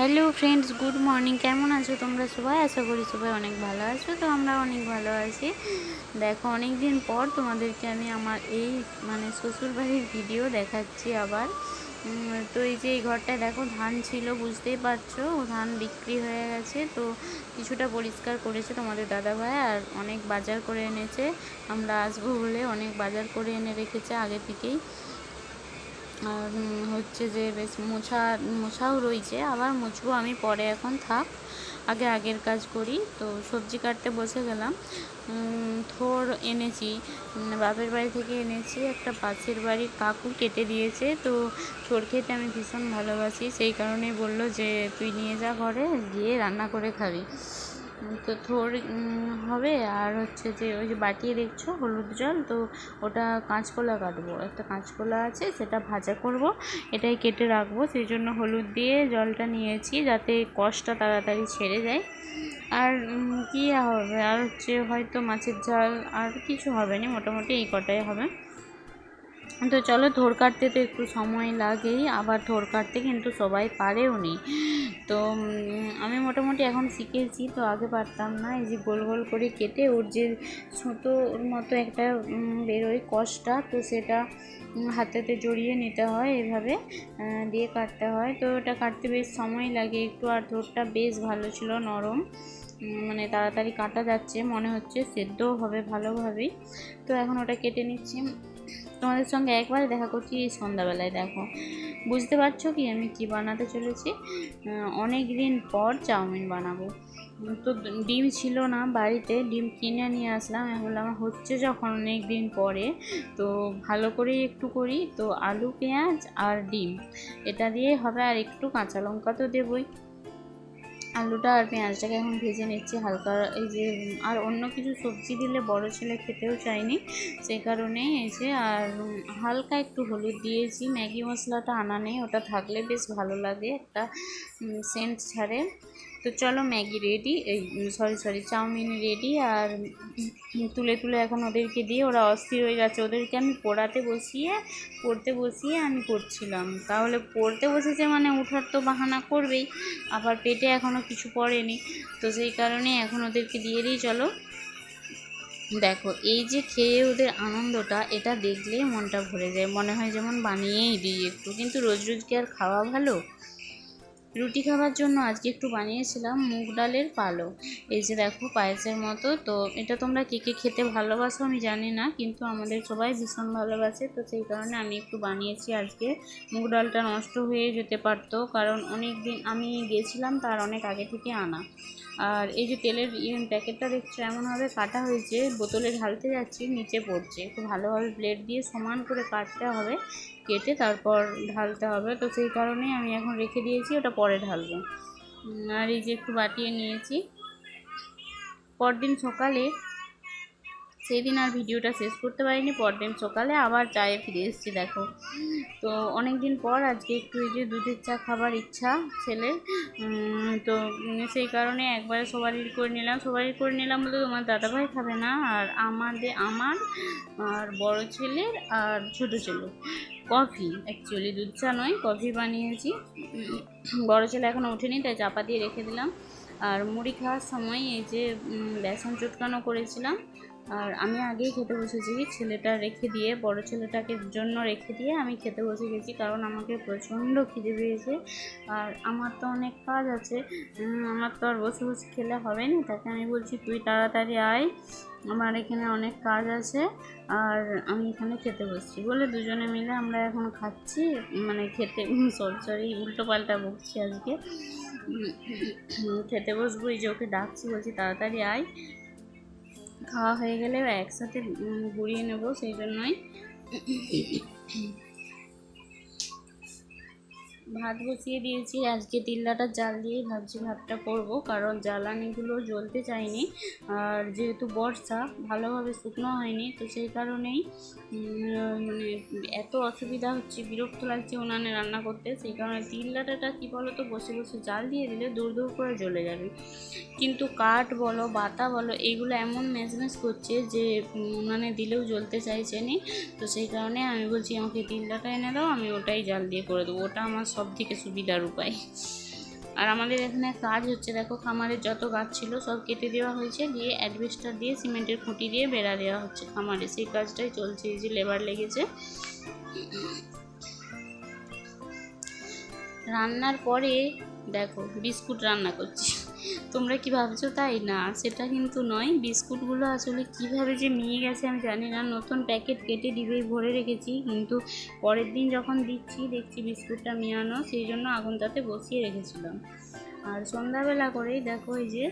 Hello friends good morning কেমন আছো তোমরা সবাই? আশা করি সবাই অনেক ভালো আছো, তো আমরা অনেক ভালো আছি। দেখো অনেক দিন পর তোমাদেরকে আমি আমার এই মানে শ্বশুরবাড়ির ভিডিও দেখাচ্ছি আবার। তো এই যে এই ঘরটায় দেখো, ধান ছিল, বুঝতেই পারছ। ধান বিক্রি হয়ে গেছে, তো কিছুটা পরিষ্কার করেছে তোমাদের দাদাভাই আর অনেক বাজার করে এনেছে। আমরা আসব বলে অনেক বাজার করে এনে রেখেছে আগে থেকেই। আর হচ্ছে যে বেশ মোছা, মোছাও রয়েছে। আবার মুছবো আমি পরে এখন, থাক। আগে আগের কাজ করি। তো সবজি কাটতে বসে গেলাম। থোর এনেছি। বাপের বাড়ি থেকে এনেছি। একটা পাশের বাড়ির কাকু কেটে দিয়েছে। তো থোর খেতে আমি ভীষণ ভালোবাসি। সেই কারণেই বলল যে, তুই নিয়ে যা ঘরে, গিয়ে রান্না করে খাবি। তো থোর হবে। আর হচ্ছে যে, ওই যে বাটিয়ে দেখছ, হলুদ জল, তো ওটা কাঁচকলা কাটবো। একটা কাঁচকলা আছে, সেটা ভাজা করব। এটাই কেটে রাখব। সেই জন্য হলুদ দিয়ে জলটা নিয়েছি, যাতে কষটা তাড়াতাড়ি ছেড়ে যায়। আর কী হবে? আর হচ্ছে হয়তো মাছের ঝাল আর কিছু হবে না। মোটামুটি এই কটাই হবে। তো চলো থোর কাটতে তো একটু সময় লাগেই, আবার থোর কাটতে কিন্তু সবাই পারেও নি। তো আমি মোটামুটি এখন শিখেছি, তো আগে পারতাম না, এই যে গোল গোল করে কেটে ওর যে সুতোর মতো একটা বেরোয় কষটা তো সেটা হাতেতে জড়িয়ে নিতে হয় এভাবে দিয়ে কাটতে হয়। তো ওটা কাটতে বেশ সময় লাগে, একটু আর থোরটা বেশ ভালো ছিল নরম মানে তাড়াতাড়ি কাটা যাচ্ছে, মনে হচ্ছে সেদ্ধও হবে ভালোভাবেই। তো এখন ওটা কেটে নিচ্ছি। তোমাদের সঙ্গে একবারে দেখা করছি এই সন্ধ্যাবেলায়, দেখো। বুঝতে পারছ কি আমি কি বানাতে চলেছি? অনেক দিন পর চাউমিন বানাবো। তো ডিম ছিল না বাড়িতে, ডিম কিনে নিয়ে আসলাম। আমি বললাম, হচ্ছে যখন অনেক দিন পরে, তো ভালো করেই একটু করি। তো আলু, পেঁয়াজ আর ডিম। এটা দিয়ে হবে আর একটু কাঁচা লঙ্কা তো দেবই। আলুটা আর পেঁয়াজটাকে এখন ভেজে নিচ্ছি হালকা এই যে, আর অন্য কিছু সবজি দিলে বড় ছেলে খেতেও চাইনি সেই কারণে এই যে, আর হালকা একটু হলুদ দিয়েছি। ম্যাগি মশলাটা আনা নেই, ওটা থাকলে বেশ ভালো লাগে, একটা সেন্ট ছাড়ে। তো চলো ম্যাগি রেডি এই সরি সরি চাউমিন রেডি আর তুলে তুলে এখন ওদেরকে দিয়ে ওরা অস্থির হয়ে যাচ্ছে। ওদেরকে আমি পড়াতে বসিয়ে, পড়তে বসিয়ে আমি করছিলাম। তাহলে পড়তে বসেছে মানে উঠার তো বাহানা করবেই, আবার পেটে এখনও কিছু পড়েনি। তো সেই কারণে এখন ওদেরকে দিয়ে দিই, চলো। দেখো, এই যে খেয়ে ওদের আনন্দটা, এটা দেখলে মনটা ভরে যায়। মনে হয় যেমন বানিয়েই দিই একটু। কিন্তু রোজ রোজ কি আর খাওয়া ভালো? রুটি খাওয়ার জন্য আজকে একটু বানিয়েছিলাম মুগ ডালের পালো এই যে দেখো পায়েসের মতো, তো এটা তোমরা কে কে খেতে ভালোবাসো আমি জানি না, কিন্তু আমাদের সবাই ভীষণ ভালোবাসে, তো সেই কারণে আমি একটু বানিয়েছি আজকে। মুগ ডালটা নষ্ট হয়ে যেতে পারতো, কারণ অনেক দিন আমি গেছিলাম তার অনেক আগে থেকে আনা। আর এই যে তেলের ইয়ে প্যাকেটটা দেখছ, এমনভাবে কাটা হয়েছে, বোতলে ঢালতে যাচ্ছি, নিচে পড়ছে। একটু ভালোভাবে প্লেট দিয়ে সমান করে কাটতে হবে। কেটে তারপর ঢালতে হবে। তো সেই কারণেই আমি এখন রেখে দিয়েছি, ওটা পরে ঢালবো। আর এই যে একটু বাটিয়ে নিয়েছি। পরদিন সকালে সেই দিন আর ভিডিওটা শেষ করতে পারিনি, পরদিন সকালে আবার চায়ে ফিরে এসেছি, দেখো। তো অনেক দিন পর আজকে একটু এই যে দুধের চা খাবার ইচ্ছা ছেলে তো সেই কারণে একবারে সবারই করে নিলাম, সবারই করে নিলাম বলে তোমার দাদাভাই খাবে না, আর আমাদের, আমার, আর বড় ছেলের আর ছোট ছেলে কফি অ্যাকচুয়ালি দুধ চা নয়, কফি বানিয়েছি। বড় ছেলে এখনও ওঠেনি, তাই চাপা দিয়ে রেখে দিলাম। আর মুড়ি খাওয়ার সময় এই যে বেসন চুটকানো করেছিলাম। আর আমি আগেই খেতে বসেছি। ছেলেটা রেখে দিয়ে, বড় ছেলেটাকে জন্য রেখে দিয়ে আমি খেতে বসে গেছি কারণ আমাকে প্রচণ্ড খিদে পেয়েছে। আর আমার তো অনেক কাজ আছে। আমার তো আর বসে বসে খেলে হবে না। তাকে আমি বলছি, তুই তাড়াতাড়ি আয়। আমার এখানে অনেক কাজ আছে, আর আমি এখানে খেতে বসছি। বলে দুজনে মিলে আমরা এখন খাচ্ছি মানে খেতে সরি সরি উল্টো পাল্টা বকছি আজকে। খেতে বসবো, এই যে ওকে ডাকছি, বলছি তাড়াতাড়ি আয়। খাওয়া হয়ে গেলে একসাথে ঘুরিয়ে নেব, সেই জন্যই। ভাত বসিয়ে দিয়েছি। আজকে তিল্লাটা জাল দিয়ে ভাবছি ভাতটা করব কারণ জ্বালানিগুলো জ্বলতে চায়নি আর যেহেতু বর্ষা ভালোভাবে শুকনো হয়নি তো সেই কারণেই মানে এত অসুবিধা হচ্ছে বিরক্ত লাগছে উনানে রান্না করতে। সেই কারণে তিল্লাটাটা কী বলো তো বসে বসে জাল দিয়ে দিলে দূর দূর করে জ্বলে যাবে। কিন্তু কাঠ বলো বাতা বলো এইগুলো এমন ম্যাজমেজ করছে যে উম, মানে দিলেও জ্বলতে চাইছে নি। তো সেই কারণে আমি বলছি আমাকে তিল্লাটা এনে দাও আমি ওটাই জাল দিয়ে করে দেবো। ওটা আমার সব থেকে সুবিধার উপায়। আর আমাদের এখানে কাজ হচ্ছে, দেখো খামারের যত গাছ ছিল সব কেটে দেওয়া হয়েছে, দিয়ে অ্যাডভেস্টার দিয়ে সিমেন্টের খুঁটি দিয়ে বেড়া দেওয়া হচ্ছে খামারে। সেই কাজটাই চলছে, এই যে লেবার লেগেছে। রান্নার পরে দেখো, বিস্কুট রান্না করছি। তোমরা কি ভাবছ? তাই না, সেটা কিন্তু নয়। বিস্কুটগুলো আসলে কীভাবে যে নিয়ে গেছে আমি জানি না। নতুন প্যাকেট কেটে ডিবেই ভরে রেখেছি। কিন্তু পরের দিন যখন দিচ্ছি, দেখছি বিস্কুটটা মেয়ানো, সেই জন্য আগুন তাতে বসিয়ে রেখেছিলাম। আর সন্ধ্যাবেলা করেই দেখো এই যে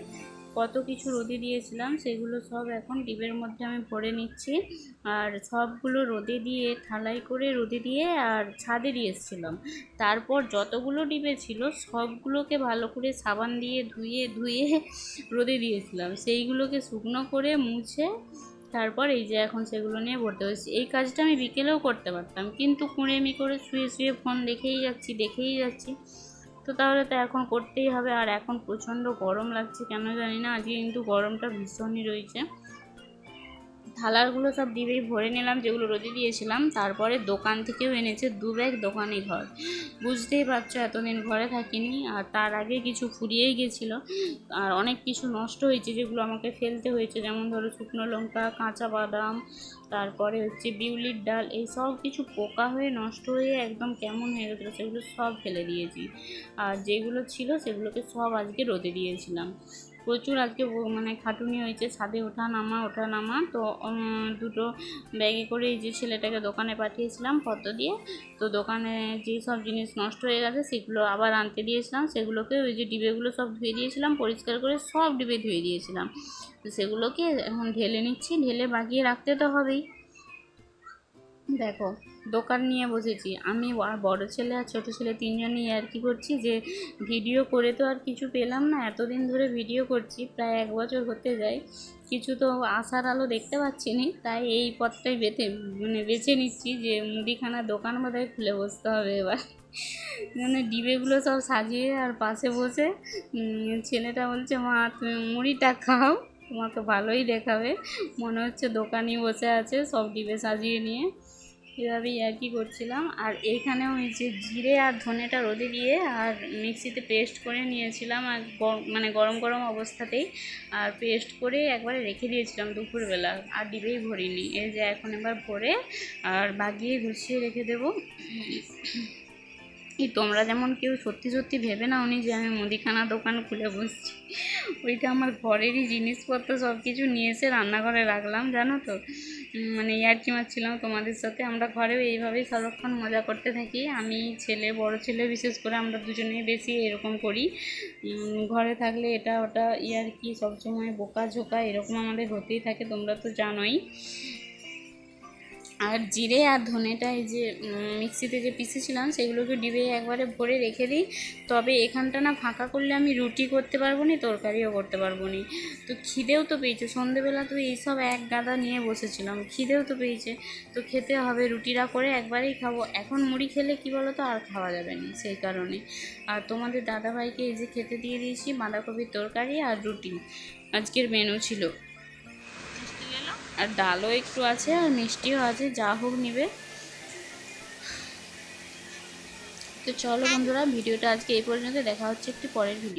কত কিছু রোদে দিয়েছিলাম, সেগুলো সব এখন ডিবের মধ্যে আমি ভরে নিচ্ছি। আর সবগুলো রোদে দিয়ে থালাই করে রোদে দিয়ে আর ছাদে দিয়ে এসেছিলাম। তারপর যতগুলো ডিবে ছিল, সবগুলোকে ভালো করে সাবান দিয়ে ধুয়ে ধুয়ে রোদে দিয়েছিলাম। সেইগুলোকে শুকনো করে মুছে তারপর এই যে এখন সেগুলো নিয়ে ভরতে হয়েছে এই কাজটা আমি বিকেলেও করতে পারতাম, কিন্তু কুঁড়েমি করে শুয়ে শুয়ে ফোন দেখেই যাচ্ছি দেখেই যাচ্ছি। তো তাহলে তো এখন করতেই হবে আর এখন প্রচণ্ড গরম লাগছে, কেন জানি না? আজকে কিন্তু গরমটা ভীষণই রয়েছে। থালারগুলো সব ডিবেই ভরে নিলাম, যেগুলো রোদে দিয়েছিলাম। তারপরে দোকান থেকেও এনেছে দু ব্যাগ দোকানি ঘর। বুঝতেই পারছ, এতদিন ঘরে থাকিনি, আর তার আগে কিছু ফুরিয়েই গেছিল। আর অনেক কিছু নষ্ট হয়েছে, যেগুলো আমাকে ফেলতে হয়েছে, যেমন ধরো শুকনো লঙ্কা, কাঁচা বাদাম, তারপরে হচ্ছে বিউলির ডাল, এই সব কিছু পোকা হয়ে নষ্ট হয়ে একদম কেমন হয়ে গেছিল, সেগুলো সব ফেলে দিয়েছি। আর যেগুলো ছিল, সেগুলোকে সব আজকে রোদে দিয়েছিলাম। প্রচুর আজকে মানে খাটুনি হয়েছে, ছাদে ওঠা নামা ওঠা নামা। তো দুটো ব্যাগে করে যে ছেলেটাকে দোকানে পাঠিয়েছিলাম ফটো দিয়ে। তো দোকানে যে সব জিনিস নষ্ট হয়ে গেছে, সেগুলো আবার আনতে দিয়েছিলাম। সেগুলোকে ওই যে ডিবেগুলো সব ধুয়ে দিয়েছিলাম, পরিষ্কার করে সব ডিবে ধুয়ে দিয়েছিলাম। তো সেগুলোকে এখন ঢেলে নিচ্ছি, ঢেলে বাগিয়ে রাখতে তো হবেই। দেখো। দোকান নিয়ে বসেছি। আমি আর বড় ছেলে আর ছোটো ছেলে তিনজনই আর কি করছি যে, ভিডিও করে তো আর কিছু পেলাম না। এতদিন ধরে ভিডিও করছি, প্রায় এক বছর হতে যায়। কিছু তো আসার আলো দেখতে পাচ্ছি নি, তাই এই পথটাই বেছে মানে বেছে নিচ্ছি যে মুদিখানা দোকান বোধহয় খুলে বসতে হবে এবার। মানে ডিবেগুলো সব সাজিয়ে আর পাশে বসে ছেলেটা বলছে, মা, তুমি মুড়িটা খাও। তোমাকে ভালোই দেখাবে। মনে হচ্ছে দোকানি বসে আছে, সব ডিবে সাজিয়ে নিয়ে। এভাবেই আর কি করছিলাম। আর এইখানেও ওই যে জিরে আর ধনেটা রোদে দিয়ে আর মিক্সিতে পেস্ট করে নিয়েছিলাম আর মানে গরম গরম অবস্থাতেই আর পেস্ট করে একবারে রেখে দিয়েছিলাম দুপুরবেলা। আর ডিবেই ভরিনি। এই যে এখন এবার ভরে আর বাগিয়ে গুছিয়ে রেখে দেবো। এই তোমরা যেমন কেউ সত্যি সত্যি ভেবে না উনি যে আমি মুদিখানা দোকান খুলে বসছি। ওইটা আমার ঘরেরই জিনিসপত্র সব কিছু নিয়ে এসে রান্নাঘরে রাখলাম, জানো তো? মানে ইয়ার্কি মারছিলাম তোমাদের সাথে। আমরা ঘরেও এইভাবেই সারাক্ষণ মজা করতে থাকি। আমি, ছেলে, বড় ছেলে, বিশেষ করে আমরা দুজনেই বেশি এরকম করি। ঘরে থাকলে এটা ওটা ইয়ার্কি, সবসময় বোকা ঝোকা এরকম আমাদের হতেই থাকে, তোমরা তো জানোই। আর জিরে আর ধনেটা এই যে মিক্সিতে যে পিসেছিলাম, সেগুলোকে ডিবে একবারে ভরে রেখে দিই। তবে এখানটা না ফাঁকা করলে আমি রুটি করতে পারব না, তরকারিও করতে পারব না। তো খিদেও তো পেয়েছে, সন্ধেবেলা তো এইসব এক গাদা নিয়ে বসেছিলাম, খিদেও তো পেয়েছে। তো খেতে হবে রুটিরা করে একবারেই খাব। এখন মুড়ি খেলে কি বলো তো আর খাওয়া যাবে না সেই কারণে। আর তোমাদের দাদাভাইকে এই যে খেতে দিয়ে দিয়েছি, বাঁধাকপির তরকারি আর রুটি। আজকের মেনু ছিল আর ডালও একটু আছে আর মিষ্টিও আছে, যা হোক নিবে। তো চলো বন্ধুরা, ভিডিওটা আজকে এই পর্যন্ত দেখা হচ্ছে একটি পরের ভিডিও